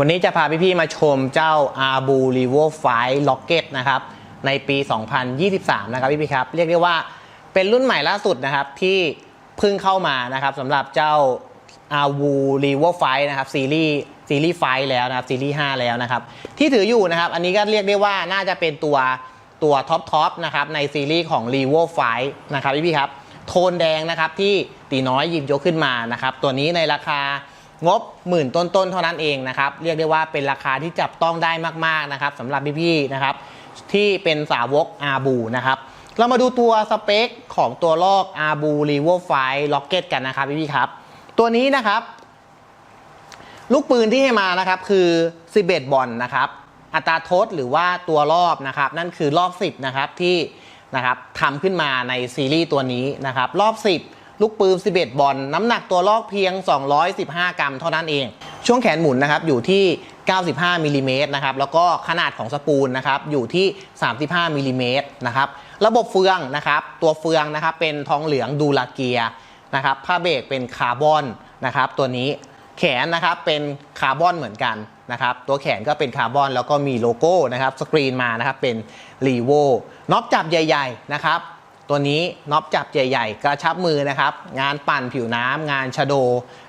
วันนี้จะพาพี่ๆมาชมเจ้า a r b u r e v o 5 Rocket นะครับในปี 2023 นะครับพี่ๆครับ เรียกได้ว่าเป็นรุ่นใหม่ล่าสุดนะครับที่เพิ่งเข้ามานะครับสำหรับเจ้า a r b u r e v o 5นะครับซีรีส์ซีรีส์5แล้วนะครับซีรีส์5แล้วนะครับที่ถืออยู่นะครับอันนี้ก็เรียกได้ว่าน่าจะเป็นตัวตัวท็อปทอปนะครับในซีรีส์ของ r e v o 5นะครับพี่ๆครับ โทนแดงนะครับที่ตีน้อยหยิบยกขึ้นมานะครับตัวนี้ในราคา งบหมื่นต้นๆเท่านั้นเองนะครับ เรียกได้ว่าเป็นราคาที่จับต้องได้มากๆนะครับสำหรับพี่ๆนะครับ ที่เป็นสาวกอาบูนะครับเรามาดูตัวสเปคของตัวลอกอาบูรีโวไฟล็อกเก็ตกันนะครับพี่ๆครับ ตัวนี้นะครับ ลูกปืนที่ให้มานะครับคือ 11 บอลนะครับอัตราโทษหรือว่าตัวรอบนะครับ นั่นคือรอบ 10 นะครับที่นะครับทำขึ้นมาในซีรีส์ตัวนี้นะครับ รอบ 10 ลูกปืน 11 บอลน้ำหนักตัวลอกเพียง 215 กรัมเท่านั้นเอง ช่วงแขนหมุนนะครับอยู่ที่ 95มิลลิเมตรนะครับแล้วก็ขนาดของสปูลนะครับอยู่ที่ 35มิลลิเมตรนะครับระบบเฟืองนะครับตัวเฟืองนะครับเป็นทองเหลืองดูลาเกียนะครับผ้าเบรกเป็นคาร์บอนนะครับตัวนี้แขนนะครับเป็นคาร์บอนเหมือนกันนะครับตัวแขนก็เป็นคาร์บอนแล้วก็มีโลโก้นะครับสกรีนมานะครับเป็นรีโวน็อปจับใหญ่ ๆ นะครับ ตัวนี้น็อปจับใหญ่ๆกระชับมือนะครับ งานปั่นผิวน้ำงานชโด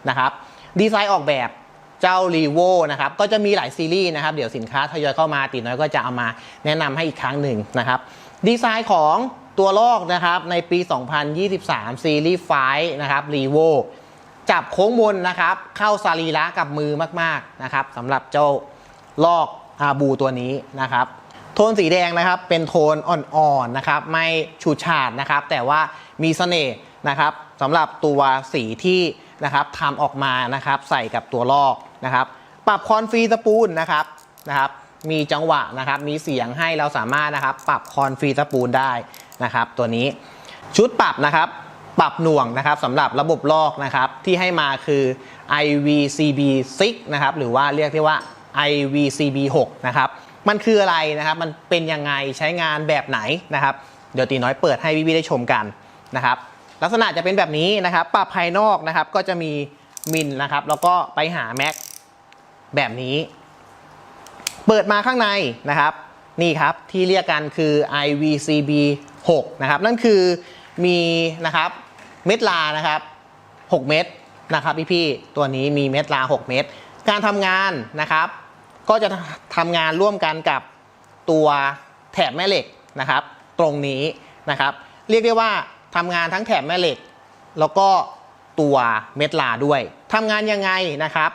นะครับดีไซน์ออกแบบเจ้ารีโวนะครับก็จะมีหลายซีรีส์นะครับ เดี๋ยวสินค้าทยอยเข้ามาตีน้อยก็จะเอามาแนะนำให้อีกครั้งหนึ่งนะครับดีไซน์ของตัวลอกนะครับในปี 2023 ซีรีส์ไฟนะครับรีโวจับโค้งมนนะครับ เข้าสรีระกับมือมากๆนะครับสำหรับเจ้าลอกอาบูตัวนี้นะครับ ทนสีแดงนะครับ เป็นโทนอ่อนๆนะครับ ไม่ฉูดฉาดนะครับ แต่ว่ามีเสน่ห์นะครับสำหรับตัวสีที่นะครับทำออกมานะครับ ใส่กับตัวลอกนะครับ ปรับคอนฟรีสปูลนะครับนะครับมีจังหวะนะครับ มีเสียงให้เราสามารถนะครับ ปรับคอนฟรีสปูลได้นะครับ ตัวนี้ชุดปรับนะครับ ปรับหน่วงนะครับสำหรับระบบลอกนะครับ ที่ให้มาคือ IVCB 6นะครับ หรือว่าเรียกได้ว่า IVCB 6นะครับ มันคืออะไรนะครับ มันเป็นยังไงใช้งานแบบไหนนะครับ เดี๋ยวตีน้อยเปิดให้พี่ๆได้ชมกันนะครับ ลักษณะจะเป็นแบบนี้นะครับ ปรับภายนอกนะครับ ก็จะมีมินนะครับ แล้วก็ไปหาแม็กแบบนี้ เปิดมาข้างในนะครับ นี่ครับที่เรียกกันคือ IVCB 6นะครับ นั่นคือมีนะครับเม็ดลานะครับ 6 เม็ดนะครับพี่ๆตัวนี้มีเม็ดลา 6 เม็ดการทำงานนะครับ ก็จะทำงานร่วมกันกับตัวแถบแม่เหล็กนะครับ ตรงนี้นะครับ เรียกได้ว่าทำงานทั้งแถบแม่เหล็ก แล้วก็ตัวเม็ดลาด้วยทำงานยังไงนะครับ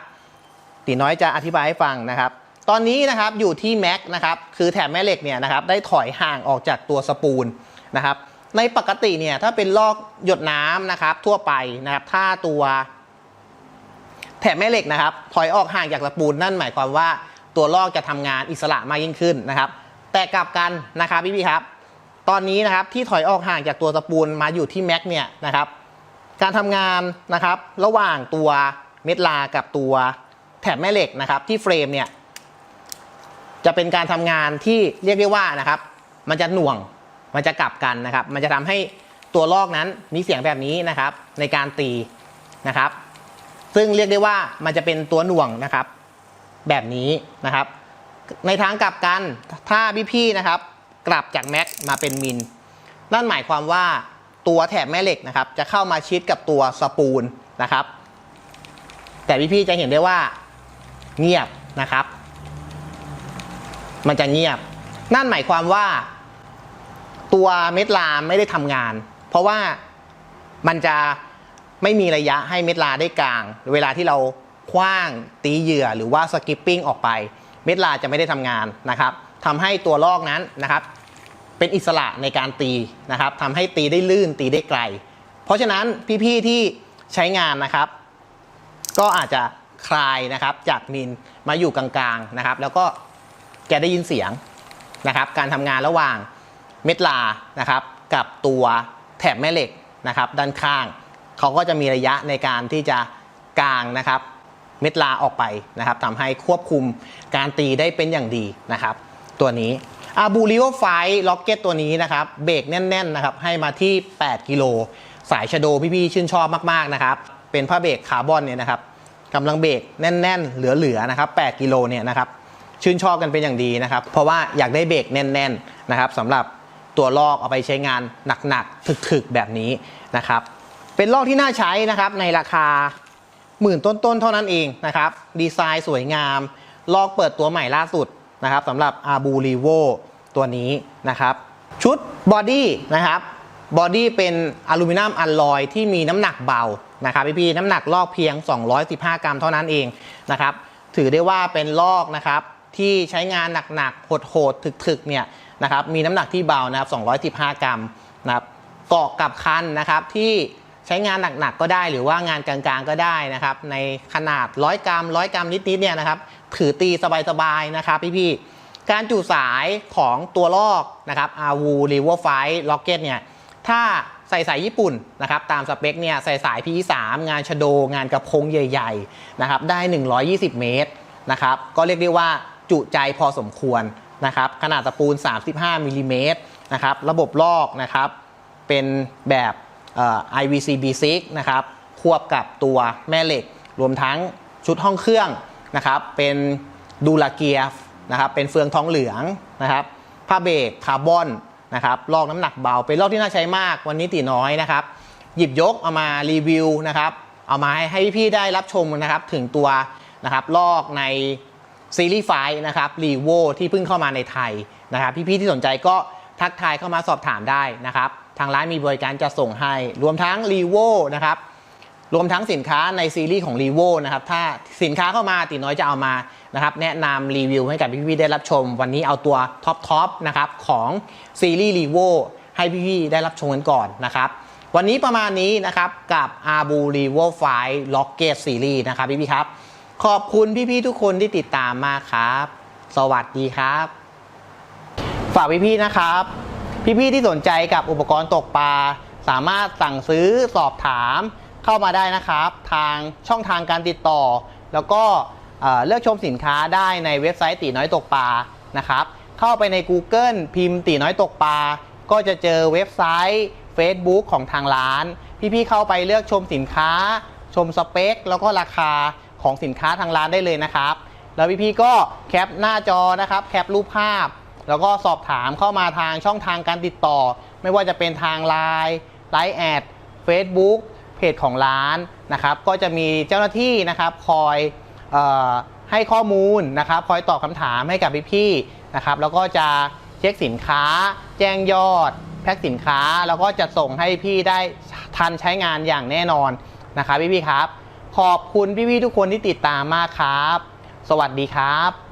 ตีน้อยจะอธิบายให้ฟังนะครับ ตอนนี้นะครับอยู่ที่แม็กนะครับคือแถบแม่เหล็กเนี่ยนะครับได้ถอยห่างออกจากตัวสปูลนะครับในปกติเนี่ยถ้าเป็นลอกหยดน้ำนะครับทั่วไปนะครับถ้าตัวแถบแม่เหล็กนะครับถอยออกห่างจากสปูลนั่นหมายความว่า ตัวลอกจะทำงานอิสระมากยิ่งขึ้นนะครับ แต่กลับกันนะครับพี่พี่ครับ ตอนนี้นะครับที่ถอยออกห่างจากตัวสปูลมาอยู่ที่แม็กเนี่ยนะครับการทำงานนะครับระหว่างตัวเม็ดลากับตัวแถบแม่เหล็กนะครับที่เฟรมเนี่ยจะเป็นการทำงานที่เรียกได้ว่านะครับ มันจะหน่วงมันจะกลับกันนะครับ มันจะทำให้ตัวลอกนั้นมีเสียงแบบนี้นะครับ ในการตีนะครับ ซึ่งเรียกได้ว่ามันจะเป็นตัวหน่วงนะครับ แบบนี้นะครับ ในทางกลับกันถ้าพี่ๆนะครับ กลับจากแม็กมาเป็นมิน นั่นหมายความว่าตัวแถบแม่เหล็กนะครับ จะเข้ามาชิดกับตัวสปูลนะครับ แต่พี่ๆจะเห็นได้ว่าเงียบนะครับ มันจะเงียบ นั่นหมายความว่า ตัวเม็ดลาไม่ได้ทำงาน เพราะว่ามันจะไม่มีระยะให้เม็ดลาได้กลาง เวลาที่เรา คว้าง ตีเหยื่อหรือว่าสกิปปิ้งออกไป เม็ดลาจะไม่ได้ทำงานนะครับทำให้ตัวลอกนั้นนะครับ เป็นอิสระในการตีนะครับทำให้ตีได้ลื่นตีได้ไกล เพราะฉะนั้นพี่ๆที่ใช้งานนะครับ ก็อาจจะคลายนะครับจากมินมาอยู่กลางๆนะครับ แล้วก็แกได้ยินเสียงนะครับการทำงานระหว่างเม็ดลานะครับ กับตัวแถบแม่เหล็กนะครับ ด้านข้าง เขาก็จะมีระยะในการที่จะกางนะครับ ม็ดลาออกไปนะครับทำให้ควบคุมการตีได้เป็นอย่างดีนะครับ ตัวนี้อาบูริโอไฟล็อกเก็ตตัวนี้นะครับเบรกแน่นๆนะครับให้มาที่ 8 กิโล สายชโดพี่ๆชื่นชอบมากๆนะครับเป็นผ้าเบรกคาร์บอนเนี่ยนะครับกำลังเบรกแน่น ๆ เหลือๆนะครับ 8 กิโลเนี่ยนะครับชื่นชอบกันเป็นอย่างดีนะครับ เพราะว่าอยากได้เบรกแน่นๆนะครับสำหรับตัวลอกเอาไปใช้งานหนักๆถึกๆแบบนี้นะครับเป็นลอกที่น่าใช้นะครับในราคา หมื่นต้นๆ เท่านั้นเองนะครับ ดีไซน์สวยงาม ลอกเปิดตัวใหม่ล่าสุดนะครับสำหรับ a b u r i v o ตัวนี้นะครับ ชุดบอดี้นะครับบอดี้เป็นอลูมิเนียมอัลลอยที่มีน้ำหนักเบานะครับพี่ๆน้ำหนักลอกเพียง 215 กรัมเท่านั้นเองนะครับ ถือได้ว่าเป็นลอกนะครับที่ใช้งานหนักๆโหดๆถึกๆเนี่ยนะครับมีน้ำหนักที่เบานะครับ215 กรัมนะครับเกาะกับคันนะครับที่ ใช้งานหนักๆก็ได้หรือว่างานกลางๆก็ได้นะครับ ในขนาด 100 กรัม 100 กรัมนิดๆเนี่ยนะครับ ถือตีสบายๆนะครับพี่ๆการจุสายของตัวลอกนะครับ r v r i v e r f i Rocket เนี่ยถ้าใส่สายญี่ปุ่นนะครับตามสเปคเนี่ยใส่สาย PE3 งานชโด งานกระพงใหญ่ๆนะครับได้ 120 เมตรนะครับก็เรียกได้ว่าจุใจพอสมควรนะครับขนาดตะปูน 35มิลลิเมตรนะครับระบบลอกนะครับเป็นแบบ IVC B6 นะครับควบกับตัวแม่เหล็ก รวมทั้งชุดห้องเครื่องนะครับเป็นดูลาเกียนะครับเป็นเฟืองทองเหลืองนะครับผ้าเบรกคาร์บอนนะครับลอกน้ำหนักเบา เป็นลอกที่น่าใช้มากวันนี้ตีน้อยนะครับ หยิบยกเอามารีวิวนะครับ เอามาให้พี่ๆได้รับชมนะครับถึงตัวนะครับลอกในซีรีส์ไฟนะครับรีโวที่เพิ่งเข้ามาในไทยนะครับ พี่ๆที่สนใจก็ทักทายเข้ามาสอบถามได้นะครับ ทางร้านมีบริการจะส่งให้ รวมทั้งรีโวนะครับรวมทั้งสินค้าในซีรีส์ของ r ีโวนะครับถ้าสินค้าเข้ามาตีน้อยจะเอามานะครับแนะนำรีวิวให้กับพี่ๆได้รับชม วันนี้เอาตัวท็อปทอปนะครับของซีรีส์ r ีโวให้พี่ๆได้รับชมกันก่อนนะครับวันนี้ประมาณนี้นะครับกับ a r b u r i v o 5 Rocket Series นะครับพี่ๆครับ ขอบคุณพี่ๆทุกคนที่ติดตามมากครับ สวัสดีครับ ฝากพี่ๆนะครับ พี่ๆที่สนใจกับอุปกรณ์ตกปลา สามารถสั่งซื้อสอบถามเข้ามาได้นะครับ ทางช่องทางการติดต่อ แล้วก็เลือกชมสินค้าได้ในเว็บไซต์ตีน้อยตกปลานะครับเข้าไปใน Google พิมพ์ตีน้อยตกปลาก็จะเจอเว็บไซต์ Facebook ของทางร้าน พี่ๆเข้าไปเลือกชมสินค้า ชมสเปค แล้วก็ราคาของสินค้าทางร้านได้เลยนะครับ แล้วพี่ๆก็แคปหน้าจอนะครับ แคปรูปภาพ แล้วก็สอบถามเข้ามาทางช่องทางการติดต่อ ไม่ว่าจะเป็นทาง Line ไลน์แอด Facebook เพจของร้านนะครับก็จะมีเจ้าหน้าที่นะครับคอยออให้ข้อมูลนะครับคอยตอบคำถามให้กับพี่ๆนะครับแล้วก็จะเช็คสินค้า แจ้งยอด แพ็คสินค้า แล้วก็จะส่งให้พี่ได้ทันใช้งานอย่างแน่นอนนะครับพี่ๆครับ ขอบคุณพี่ๆทุกคนที่ติดตามมากครับ สวัสดีครับ